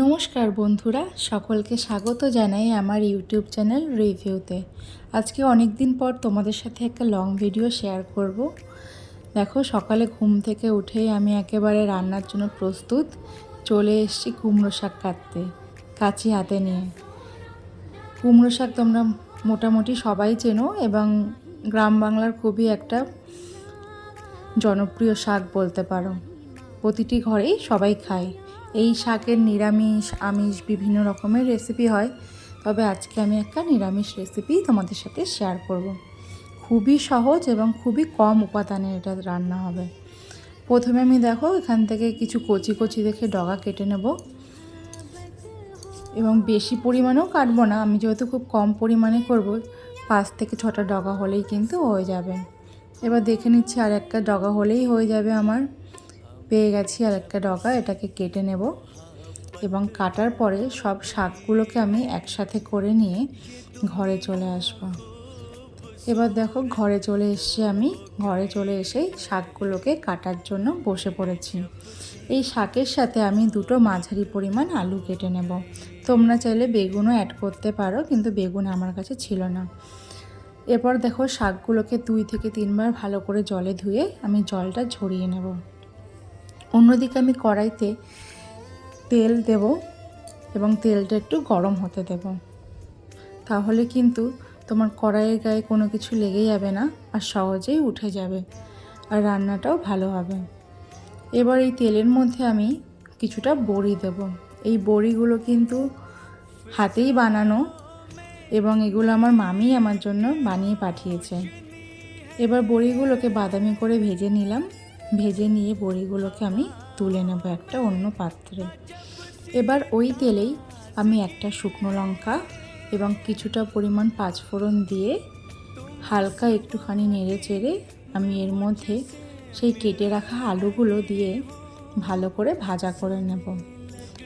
নমস্কার বন্ধুরা, সকলকে স্বাগত জানাই আমার ইউটিউব চ্যানেল রিভিউতে। আজকে অনেক দিন পর তোমাদের সাথে একটা লং ভিডিও শেয়ার করব। দেখো, সকালে ঘুম থেকে উঠেই আমি একেবারে রান্নার জন্য প্রস্তুত। চলে এসেছি কুমড়ো শাক কাটতে, কাঁচি হাতে নিয়ে। কুমড়ো শাক তোমরা মোটামুটি সবাই চেনো এবং গ্রাম বাংলার খুবই একটা জনপ্রিয় শাক বলতে পারো। প্রতিটি ঘরেই সবাই খায়। এই শাকের নিরামিষ, আমিষ বিভিন্ন রকমের রেসিপি হয়। তবে আজকে আমি একটা নিরামিষ রেসিপি তোমাদের সাথে শেয়ার করব। খুবই সহজ এবং খুবই কম উপাদানে এটা রান্না হবে। প্রথমে আমি দেখো, এখান থেকে কিছু কচি কচি দেখে ডগা কেটে নেব। এবং বেশি পরিমাণেও কাটবো না, আমি যেহেতু খুব কম পরিমাণে করব, পাঁচ থেকে ছটা ডগা হলেই কিন্তু হয়ে যাবে। এবার দেখে নিচ্ছি আর একটা ডগা হলেই হয়ে যাবে আমার। পেয়ে গেছি আর একটা ডগা, এটাকে কেটে নেব। এবং কাটার পরে সব শাকগুলোকে আমি একসাথে করে নিয়ে ঘরে চলে আসব। এবার দেখো, ঘরে চলে এসে আমি। ঘরে চলে এসেই শাকগুলোকে কাটার জন্য বসে পড়েছি। এই শাকের সাথে আমি দুটো মাঝারি পরিমাণ আলু কেটে নেব। তোমরা চাইলে বেগুনও অ্যাড করতে পারো, কিন্তু বেগুন আমার কাছে ছিল না। এরপর দেখো, শাকগুলোকে দুই থেকে তিনবার ভালো করে জলে ধুয়ে আমি জলটা ঝরিয়ে নেব। অন্যদিকে আমি কড়াইতে তেল দেব এবং তেলটা একটু গরম হতে দেব। তাহলে কিন্তু তোমার কড়াইয়ের গায়ে কোনো কিছু লেগে যাবে না আর সহজেই উঠে যাবে আর রান্নাটাও ভালো হবে। এবার এই তেলের মধ্যে আমি কিছুটা বড়ি দেব। এই বড়িগুলো কিন্তু হাতেই বানানো এবং এগুলো আমার মামি আমার জন্য বানিয়ে পাঠিয়েছে। এবার বড়িগুলোকে বাদামি করে ভেজে নিলাম। ভেজে নিয়ে বড়িগুলোকে আমি তুলে নেব একটা অন্য পাত্রে। এবার ওই তেলেই আমি একটা শুকনো লঙ্কা এবং কিছুটা পরিমাণ পাঁচফোড়ন দিয়ে হালকা একটুখানি নেড়ে চেড়ে আমি এর মধ্যে সেই কেটে রাখা আলুগুলো দিয়ে ভালো করে ভাজা করে নেব।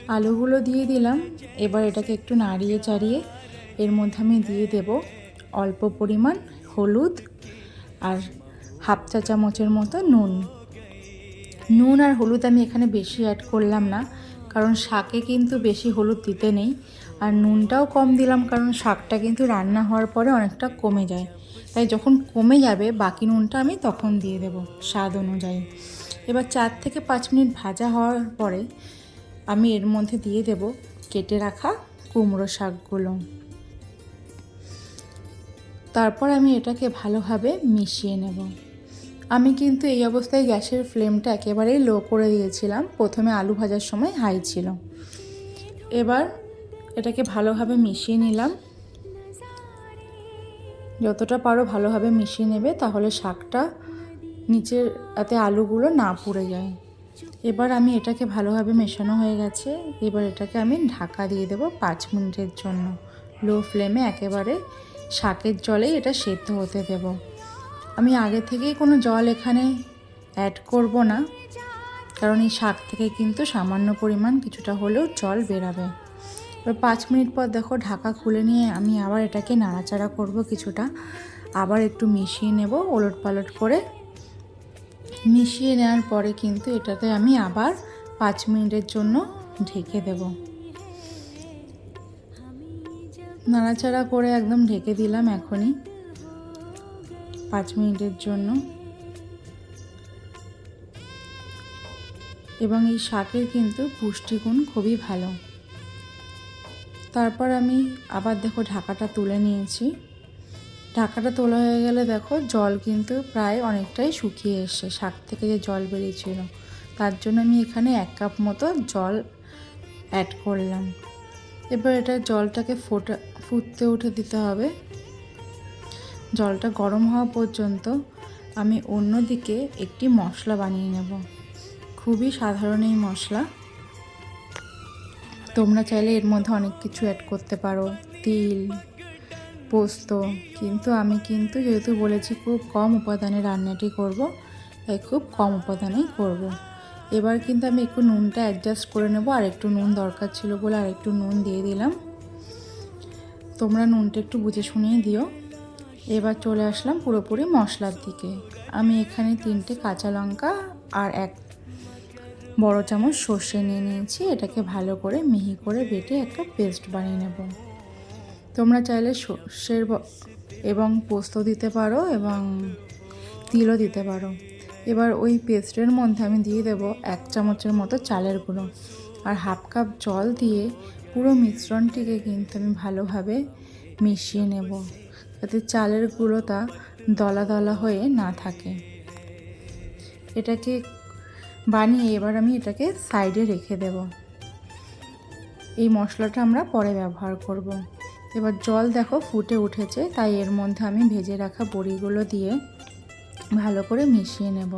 আলুগুলো দিয়ে দিলাম, এবার এটাকে একটু নাড়িয়ে চাড়িয়ে এর মধ্যে আমি দিয়ে দেব অল্প পরিমাণ হলুদ আর হাফ চা চামচের মতো নুন। নুন আর হলুদ আমি এখানে বেশি অ্যাড করলাম না, কারণ শাকে কিন্তু বেশি হলুদ দিতে নেই। আর নুনটাও কম দিলাম, কারণ শাকটা কিন্তু রান্না হওয়ার পরে অনেকটা কমে যায়। তাই যখন কমে যাবে, বাকি নুনটা আমি তখন দিয়ে দেব স্বাদ অনুযায়ী। এবার চার থেকে পাঁচ মিনিট ভাজা হওয়ার পরে আমি এর মধ্যে দিয়ে দেব কেটে রাখা কুমড়ো শাকগুলো। তারপর আমি এটাকে ভালোভাবে মিশিয়ে নেব। আমি কিন্তু এই অবস্থায় গ্যাসের ফ্লেমটা একেবারেই লো করে দিয়েছিলাম। প্রথমে আলু ভাজার সময় হাই ছিল। এবার এটাকে ভালোভাবে মিশিয়ে নিলাম। যতটা পারো ভালোভাবে মিশিয়ে নেবে, তাহলে শাকটা নিচের এতে আলুগুলো না পুড়ে যায়। এবার আমি এটাকে ভালোভাবে মেশানো হয়ে গেছে। এবার এটাকে আমি ঢাকা দিয়ে দেবো পাঁচ মিনিটের জন্য। লো ফ্লেমে একেবারে শাকের জলেই এটা সেদ্ধ হতে দেবো। আমি আগে থেকেই কোনো জল এখানে অ্যাড করব না, কারণ এই শাক থেকে কিন্তু সামান্য পরিমাণ কিছুটা হলেও জল বেরাবে। এবার পাঁচ মিনিট পর দেখো ঢাকা খুলে নিয়ে আমি আবার এটাকে নাড়াচাড়া করব কিছুটা। আবার একটু মিশিয়ে নেব ওলট পালট করে। মিশিয়ে নেওয়ার পরে কিন্তু এটাতে আমি আবার পাঁচ মিনিটের জন্য ঢেকে দেব। নাড়াচাড়া করে একদম ঢেকে দিলাম এখনই। পাঁচ মিনিটের জন্য। এবং এই শাকের কিন্তু পুষ্টিগুণ খুবই ভালো। তারপর আমি আবার দেখো ঢাকাটা তুলে নিয়েছি। ঢাকাটা তোলা হয়ে গেলে দেখো জল কিন্তু প্রায় অনেকটাই শুকিয়ে এসছে। শাক থেকে যে জল বেরিয়েছিল, তার জন্য আমি এখানে এক কাপ মতো জল অ্যাড করলাম। এবার এটা জলটাকে ফোটা, ফুটতে উঠে দিতে হবে। জলটা গরম হওয়া পর্যন্ত আমি অন্যদিকে একটি মশলা বানিয়ে নেব। খুবই সাধারণ এই মশলা। তোমরা চাইলে এর মধ্যে অনেক কিছু অ্যাড করতে পারো, তিল, পোস্ত। কিন্তু আমি কিন্তু যেহেতু বলেছি খুব কম উপাদানে রান্নাটি করব, তাই খুব কম উপাদানেই করব। এবার কিন্তু আমি একটু নুনটা অ্যাডজাস্ট করে নেব, আর একটু নুন দরকার ছিল বলে আর একটু নুন দিয়ে দিলাম। তোমরা নুনটা একটু বুঝে শুনিয়ে দিও। এবার চলে আসলাম পুরোপুরি মশলার দিকে। আমি এখানে তিনটে কাঁচা লঙ্কা আর এক বড় চামচ সর্ষে নিয়ে নিয়েছি। এটাকে ভালো করে মিহি করে বেটে একটা পেস্ট বানিয়ে নেব। তোমরা চাইলে সর্ষের এবং পোস্ত দিতে পারো এবং তিলও দিতে পারো। এবার ওই পেস্টের মধ্যে আমি দিয়ে দেবো এক চামচের মতো চালের গুঁড়ো আর হাফ কাপ জল দিয়ে পুরো মিশ্রণটিকে কিন্তু আমি ভালোভাবে মিশিয়ে নেব। যাতে চালের গুঁড়োটা দলা দলা হয়ে না থাকে। এটাকে বানিয়ে এবার আমি এটাকে সাইডে রেখে দেব। এই মশলাটা আমরা পরে ব্যবহার করব। এবার জল দেখো ফুটে উঠেছে, তাই এর মধ্যে আমি ভেজে রাখা বড়িগুলো দিয়ে ভালো করে মিশিয়ে নেব।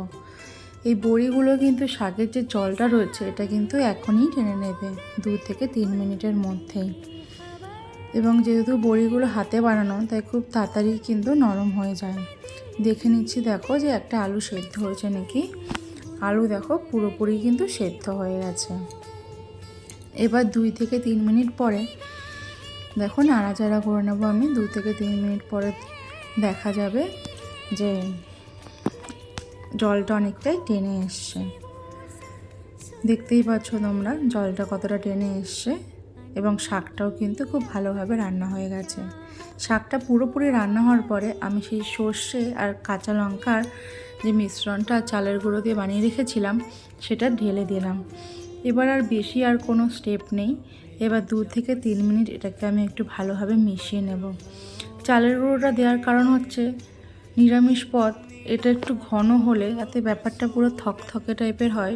এই বড়িগুলো কিন্তু শাকের যে জলটা রয়েছে, এটা কিন্তু এখনই টেনে নেবে, দু থেকে তিন মিনিটের মধ্যেই। এবং যেহেতু বড়িগুলো হাতে বানানো, তাই খুব তাড়াতাড়ি কিন্তু নরম হয়ে যায়। দেখে নিচ্ছি দেখো যে একটা আলু সেদ্ধ হয়েছে নাকি। আলু দেখো পুরোপুরি কিন্তু সেদ্ধ হয়ে গেছে। এবার দুই থেকে তিন মিনিট পরে দেখো নাড়াচাড়া করে নেব আমি। দুই থেকে তিন মিনিট পরে দেখা যাবে যে জলটা অনেকটাই টেনে এসছে। দেখতেই পাচ্ছ তোমরা জলটা কতটা টেনে এসছে। এবং শাকটাও কিন্তু খুব ভালোভাবে রান্না হয়ে গেছে। শাকটা পুরোপুরি রান্না হওয়ার পরে আমি সেই সর্ষে আর কাঁচা লঙ্কার যে মিশ্রণটা চালের গুঁড়ো দিয়ে বানিয়ে রেখেছিলাম, সেটা ঢেলে দিলাম। এবার আর বেশি আর কোনো স্টেপ নেই। এবার দু থেকে তিন মিনিট এটাকে আমি একটু ভালোভাবে মিশিয়ে নেব। চালের গুঁড়োটা দেওয়ার কারণ হচ্ছে, নিরামিষ পদ, এটা একটু ঘন হলে তাতে ব্যাপারটা পুরো থকথকে টাইপের হয়।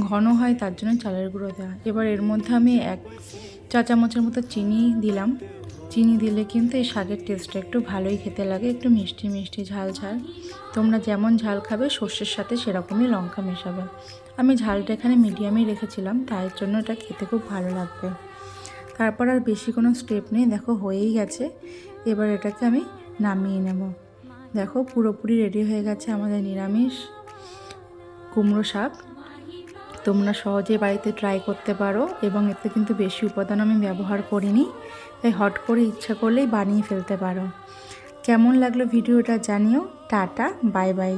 ঘন হয়, তার জন্য চালের গুঁড়ো দেওয়া এবার এর মধ্যে আমি এক চা চামচের মতো চিনি দিলাম। চিনি দিলে কিন্তু এই শাকের টেস্টটা একটু ভালোই খেতে লাগে, একটু মিষ্টি মিষ্টি, ঝাল ঝাল। তোমরা যেমন ঝাল খাবে, সর্ষের সাথে সেরকমই লঙ্কা মেশাবে। আমি ঝালটা এখানে মিডিয়ামই রেখেছিলাম, তাই জন্য এটা খেতে খুব ভালো লাগবে। তারপর আর বেশি কোনো স্টেপ নেই, দেখো হয়েই গেছে। এবার এটাকে আমি নামিয়ে নেব। দেখো পুরোপুরি রেডি হয়ে গেছে আমাদের নিরামিষ কুমড়ো শাক। তোমরা সহজে বাড়িতে ট্রাই করতে পারো এবং এতে কিন্তু বেশি উপাদান আমি ব্যবহার করিনি, তাই হট করে ইচ্ছা করলেই বানিয়ে ফেলতে পারো। কেমন লাগল ভিডিওটা জানিও, টাটা বাই বাই